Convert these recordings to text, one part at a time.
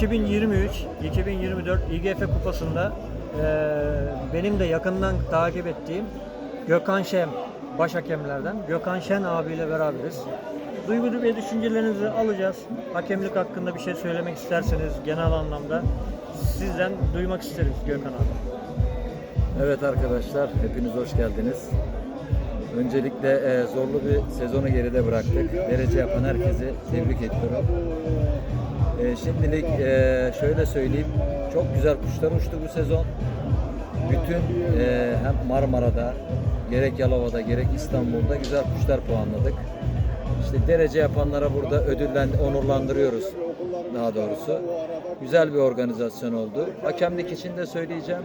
2023 2024 İGF Kupası'nda eee, benim de yakından takip ettiğim Gökhan Şen baş hakemlerden Gökhan Şen abiyle beraberiz. Duygu ve düşüncelerinizi alacağız. Hakemlik hakkında bir şey söylemek isterseniz genel anlamda sizden duymak isteriz Gökhan abi. Evet arkadaşlar, hepiniz hoş geldiniz. Öncelikle e, zorlu bir sezonu geride bıraktık. Derece yapan herkesi tebrik ediyorum. E, şimdilik e, şöyle söyleyeyim, çok güzel kuşlar uçtu bu sezon. Bütün e, hem Marmara'da, gerek Yalova'da, gerek İstanbul'da güzel kuşlar puanladık. İşte derece yapanlara burada ödüllen, onurlandırıyoruz daha doğrusu. Güzel bir organizasyon oldu. Hakemlik için de söyleyeceğim.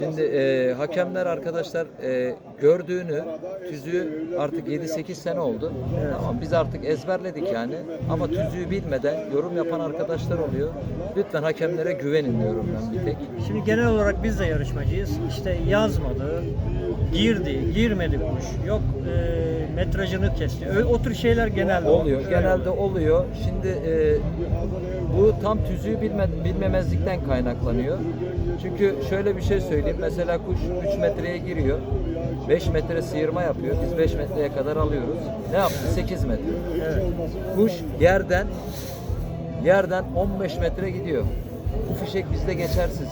Şimdi e, hakemler arkadaşlar e, gördüğünü tüzüğü artık 7-8 sene oldu. Ama biz artık ezberledik yani. Ama tüzüğü bilmeden yorum yapan arkadaşlar oluyor. Lütfen hakemlere güvenin diyorum ben bir tek. Şimdi genel olarak biz de yarışmacıyız. İşte yazmadı, girdi, girmedi kuş. Yok eee, metrajını kesti. Öyle, o tür şeyler genelde Oluyor. Öyle Genelde oluyor. Şimdi e, bu tam tüzüğü bilme, bilmemezlikten kaynaklanıyor. Çünkü şöyle bir şey söyleyeyim. Mesela kuş 3 metreye giriyor. 5 metre sıyırma yapıyor. Biz 5 metreye kadar alıyoruz. Ne yaptı? 8 metre. Evet. Kuş yerden yerden 15 metre gidiyor. Bu fişek bizde geçersiz.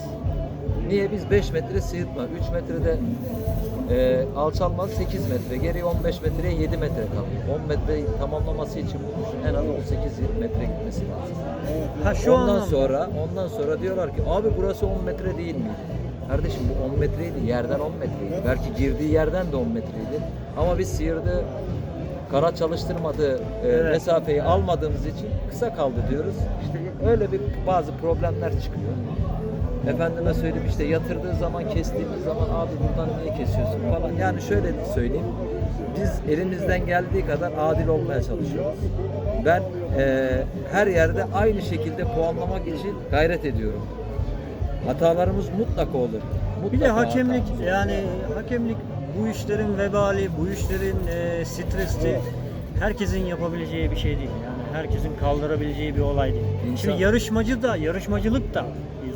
Niye? Biz 5 metre sıyırtma. 3 metrede e, alçalmaz 8 metre. Geriye 15 metreye 7 metre kalıyor. 10 metreyi tamamlaması için bu kuşun en az 18 metre gitmesi lazım. Ha şu ondan anlamda. sonra ondan sonra diyorlar ki abi burası 10 metre değil mi? Kardeşim bu 10 metreydi. Yerden 10 metreydi. Belki girdiği yerden de 10 metreydi. Ama biz sıyırdığı kanat çalıştırmadığı e, Evet. mesafeyi almadığımız için kısa kaldı diyoruz. İşte öyle bir bazı problemler çıkıyor. Efendime söyleyeyim işte yatırdığı zaman kestiğimiz zaman abi buradan niye kesiyorsun falan. Yani şöyle söyleyeyim. Biz elimizden geldiği kadar adil olmaya çalışıyoruz. Ben e, her yerde aynı şekilde puanlamak için gayret ediyorum. Hatalarımız mutlaka olur. Mutlaka Bir de hakemlik olur. yani hakemlik bu işlerin vebali, bu işlerin eee stresi herkesin yapabileceği bir şey değil. Yani herkesin kaldırabileceği bir olay değil. İnsan- Şimdi yarışmacı da, yarışmacılık da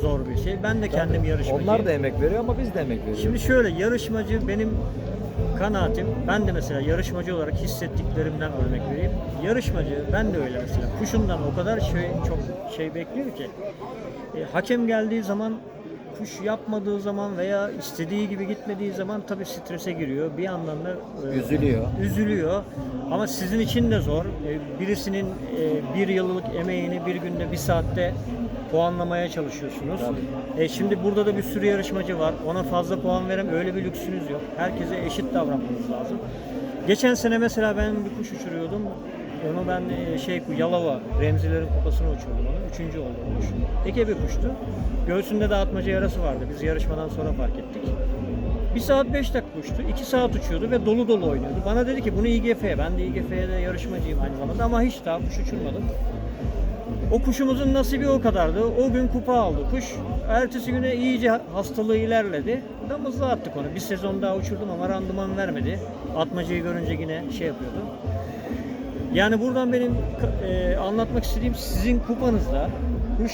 zor bir şey. Ben de kendim yarışmacıyım. Onlar da emek veriyor ama biz de emek veriyoruz. Şimdi şöyle yarışmacı benim kanaatim ben de mesela yarışmacı olarak hissettiklerimden örnek vereyim. Yarışmacı ben de öyle mesela kuşundan o kadar şey çok şey bekliyor ki e, hakem geldiği zaman kuş yapmadığı zaman veya istediği gibi gitmediği zaman tabii strese giriyor. Bir yandan da e, Üzülüyor. üzülüyor. Ama sizin için de zor. E, Birisinin e, bir yıllık emeğini bir günde bir saatte puanlamaya çalışıyorsunuz. E şimdi burada da bir sürü yarışmacı var. Ona fazla puan verem öyle bir lüksünüz yok. Herkese eşit davranmanız lazım. Geçen sene mesela ben bir kuş uçuruyordum. Onu ben e, şey Yalova Remzilerin kupasını uçurdum onu. Üçüncü oldu kuş. Eke bir kuştu. Göğsünde de atmaca yarası vardı. Biz yarışmadan sonra fark ettik. Bir saat 5 dakika uçtu. 2 saat uçuyordu ve dolu dolu oynuyordu. Bana dedi ki bunu İGF'ye. Ben de İGF'de yarışmacıyım aynı zamanda ama hiç daha kuş uçurmadım. O kuşumuzun nasibi o kadardı. O gün kupa aldı kuş. Ertesi güne iyice hastalığı ilerledi. Damızla attık onu. Bir sezon daha uçurdum ama randıman vermedi. Atmacayı görünce yine şey yapıyordu. Yani buradan benim e, anlatmak istediğim sizin kupanızda kuş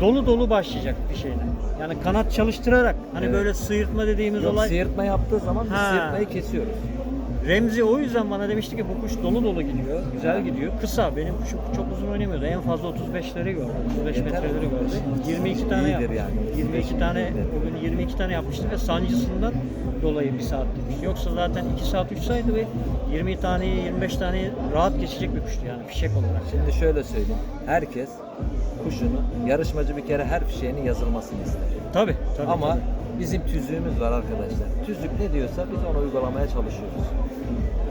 dolu dolu başlayacak bir şeyle. Yani kanat çalıştırarak hani Evet. böyle sıyırtma dediğimiz Yok, olay sıyırtma yaptığı zaman biz Ha. sıyırtmayı kesiyoruz. Remzi o yüzden bana demişti ki bu kuş dolu dolu gidiyor, güzel gidiyor. Kısa, benim kuşum çok uzun oynamıyordu. En fazla 35'leri gördü, 35 Yeter, metreleri gördü. 35 22 tane yaptı. yani. 22 tane, bugün 22 tane yapmıştı ve sancısından dolayı bir saat demişti. Yoksa zaten 2 saat uçsaydı ve 20 taneyi, 25 taneyi rahat geçecek bir kuştu yani fişek olarak. Şimdi şöyle söyleyeyim. Herkes kuşunu, yarışmacı bir kere her fişeğinin yazılmasını ister. Tabii, tabii. Ama tabii. Bizim tüzüğümüz var arkadaşlar. Tüzük ne diyorsa biz onu uygulamaya çalışıyoruz.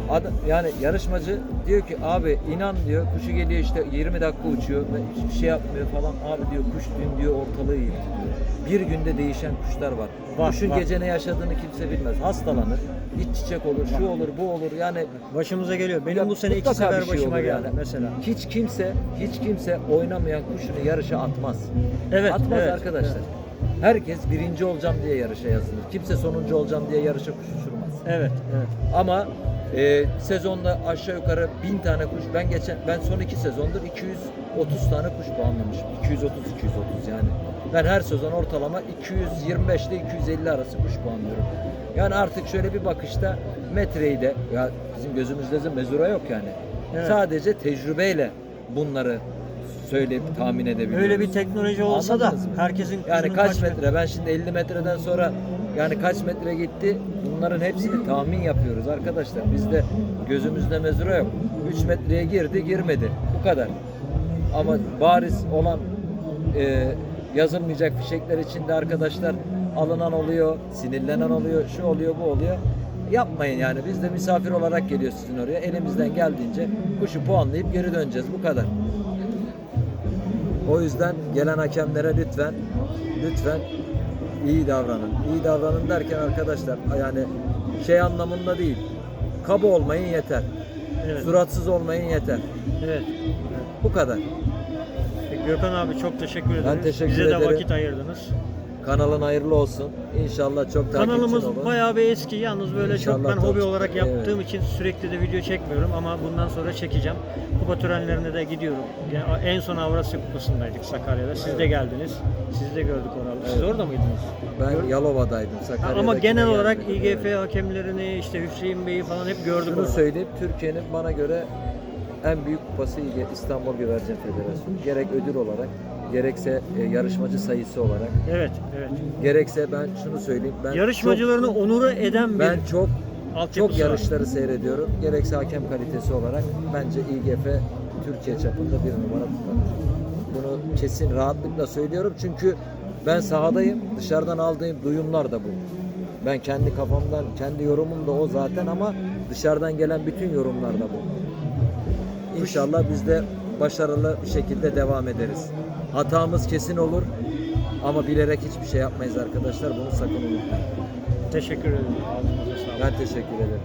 Adam, yani yarışmacı diyor ki abi inan diyor kuşu geliyor işte 20 dakika uçuyor hiçbir şey yapmıyor falan. Abi diyor kuş dün diyor ortalığı yıktı diyor. Bir günde değişen kuşlar var. Var, Kuşun var. gece ne yaşadığını kimse bilmez. Hastalanır, iç çiçek olur, şu olur, bu olur. Yani Başımıza geliyor. Benim Ya bu sene iki sefer şey başıma geldi yani. mesela. Hiç kimse, hiç kimse oynamayan kuşunu yarışa atmaz. Evet, Atmaz evet, arkadaşlar. Herkes birinci olacağım diye yarışa yazılır. Kimse sonuncu olacağım diye yarışa kuş uçurmaz. Evet, evet. Ama Ee, sezonda aşağı yukarı 1000 tane kuş. Ben geçen ben son iki sezondur 230 tane kuş puanlamışım. 230 230 yani. Ben her sezon ortalama 225 ile 250 arası kuş puanlıyorum. Yani artık şöyle bir bakışta metreyi de ya bizim gözümüzde de mezura yok yani. Evet. Sadece tecrübeyle bunları söyleyip tahmin edebiliyoruz. Öyle bir teknoloji olsa Anladınız da mı? herkesin yani kaç metre? Ben şimdi 50 metreden sonra yani kaç metre gitti? Bunların hepsini tahmin yapıyoruz arkadaşlar. Bizde gözümüzde mezura yok. 3 metreye girdi, girmedi. Bu kadar. Ama bariz olan e, yazılmayacak fişekler içinde arkadaşlar alınan oluyor, sinirlenen oluyor, şu oluyor, bu oluyor. Yapmayın yani. Biz de misafir olarak geliyor sizin oraya. Elimizden geldiğince kuşu puanlayıp geri döneceğiz. Bu kadar. O yüzden gelen hakemlere lütfen lütfen iyi davranın. İyi davranın derken arkadaşlar yani şey anlamında değil. Kaba olmayın yeter. Evet. Suratsız olmayın yeter. Evet. Bu kadar. Gökhan abi çok teşekkür ederiz. teşekkür Bize de ederim. vakit ayırdınız. Kanalın hayırlı olsun. İnşallah çok takipçin Kanalımız olur. bayağı bir eski. Yalnız böyle İnşallah çok ben hobi çok- olarak yaptığım için sürekli de video çekmiyorum ama bundan sonra çekeceğim. Kupa törenlerine de gidiyorum. Yani en son Avrasya Kupası'ndaydık Sakarya'da. Siz de geldiniz. Sizi de gördük orada. Siz Evet. orada mıydınız? Ben Yalova'daydım. Sakarya'dakine Ama genel olarak. İGF hakemlerini işte Hüseyin Bey'i falan hep gördük Şunu orada. söyleyeyim, Türkiye'nin bana göre en büyük kupası İstanbul Güvercin Federasyonu. Gerek ödül olarak, gerekse e, yarışmacı sayısı olarak, Evet, evet. gerekse ben şunu söyleyeyim. Ben Yarışmacılarını onura eden çok, bir ben çok çok var. yarışları seyrediyorum. Gerekse hakem kalitesi olarak bence İGF Türkiye çapında bir numara tutar. Bunu kesin rahatlıkla söylüyorum çünkü ben sahadayım. Dışarıdan aldığım duyumlar da bu. Ben kendi kafamdan, kendi yorumum da o zaten ama dışarıdan gelen bütün yorumlar da bu. İnşallah biz de başarılı bir şekilde devam ederiz. Hatamız kesin olur ama bilerek hiçbir şey yapmayız arkadaşlar. Bunu sakın unutmayın. Teşekkür ederim. Ağzınıza sağlık. Ben teşekkür ederim.